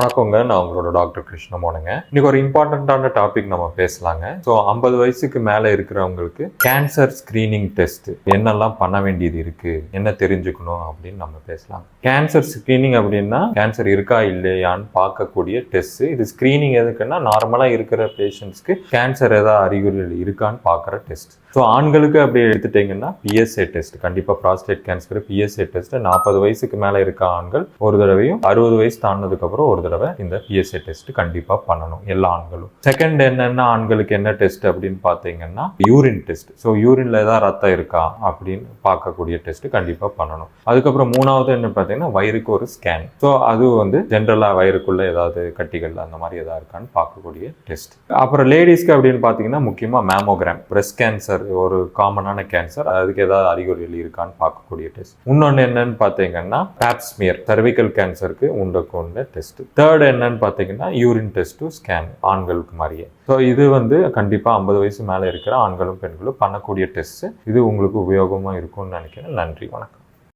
வணக்கங்க நான் உங்களோட டாக்டர் கிருஷ்ணமோனுங்க. இன்னைக்கு ஒரு இம்பார்ட்டண்ட்டான டாபிக் நம்ம பேசலாங்க. ஸோ ஐம்பது வயசுக்கு மேலே இருக்கிறவங்களுக்கு கேன்சர் ஸ்கிரீனிங் டெஸ்ட் என்னெல்லாம் பண்ண வேண்டியது இருக்கு? என்ன தெரிஞ்சுக்கணும் அப்படின்னு நம்ம பேசலாம். கேன்சர் ஸ்கிரீனிங் அப்படின்னா கேன்சர் இருக்கா இல்லையான்னு பார்க்கக்கூடிய டெஸ்ட் இது ஸ்கிரீனிங் எதுக்குன்னா நார்மலாக இருக்கிற பேஷண்ட்ஸ்க்கு கேன்சர் ஏதாவது அறிகுறிகள் இருக்கான்னு பார்க்குற டெஸ்ட் ஸோ ஆண்களுக்கு அப்படி எடுத்துட்டீங்கன்னா பிஎஸ்ஏ டெஸ்ட் கண்டிப்பாக ப்ராஸ்டேட் கேன்சர் பிஎஸ்ஏ டெஸ்ட் நாற்பது வயசுக்கு மேலே இருக்க ஆண்கள் ஒரு தடவையும் அறுபது வயசு தாண்டினதுக்கப்புறம் ஒரு தடவை இந்த பிஎஸ்ஏ டெஸ்ட் கண்டிப்பாக பண்ணணும் எல்லா ஆண்களும். செகண்ட் என்னென்ன ஆண்களுக்கு என்ன டெஸ்ட் அப்படின்னு பார்த்தீங்கன்னா யூரின் டெஸ்ட் ஸோ யூரின்ல ஏதாவது ரத்தம் இருக்கா அப்படின்னு பார்க்கக்கூடிய டெஸ்ட் கண்டிப்பாக பண்ணணும். அதுக்கப்புறம் மூணாவது என்ன பார்த்தீங்கன்னா வயிறுக்கு ஒரு ஸ்கேன் ஸோ அது வந்து ஜென்ரலாக வயிறுக்குள்ள ஏதாவது கட்டிகள் அந்த மாதிரி ஏதாவது இருக்கான்னு பார்க்கக்கூடிய டெஸ்ட் அப்புறம் லேடிஸ்க்கு அப்படின்னு பார்த்தீங்கன்னா முக்கியமாக மேமோகிராம் பிரஸ்ட் கேன்சர் ஒரு காமனான கேன்சர் அதுக்கு ஏதாவது அறிகுறிகள் இருக்கான்னு பார்க்கக்கூடிய டெஸ்ட் இன்னொன்று என்னன்னு பார்த்தீங்கன்னா பேப்ஸ்மியர் cervical கேன்சருக்கு உண்டுக்கு உண்ட டெஸ்ட் தேர்ட் என்னன்னு பார்த்தீங்கன்னா யூரின் டெஸ்ட்டும் ஸ்கேன் ஆண்களுக்கு மாதிரியே. ஸோ இது வந்து கண்டிப்பாக ஐம்பது வயசு மேலே இருக்கிற ஆண்களும் பெண்களும் பண்ணக்கூடிய டெஸ்ட்டு இது உங்களுக்கு உபயோகமாக இருக்கும்னு நினைக்கிறேன். நன்றி வணக்கம்.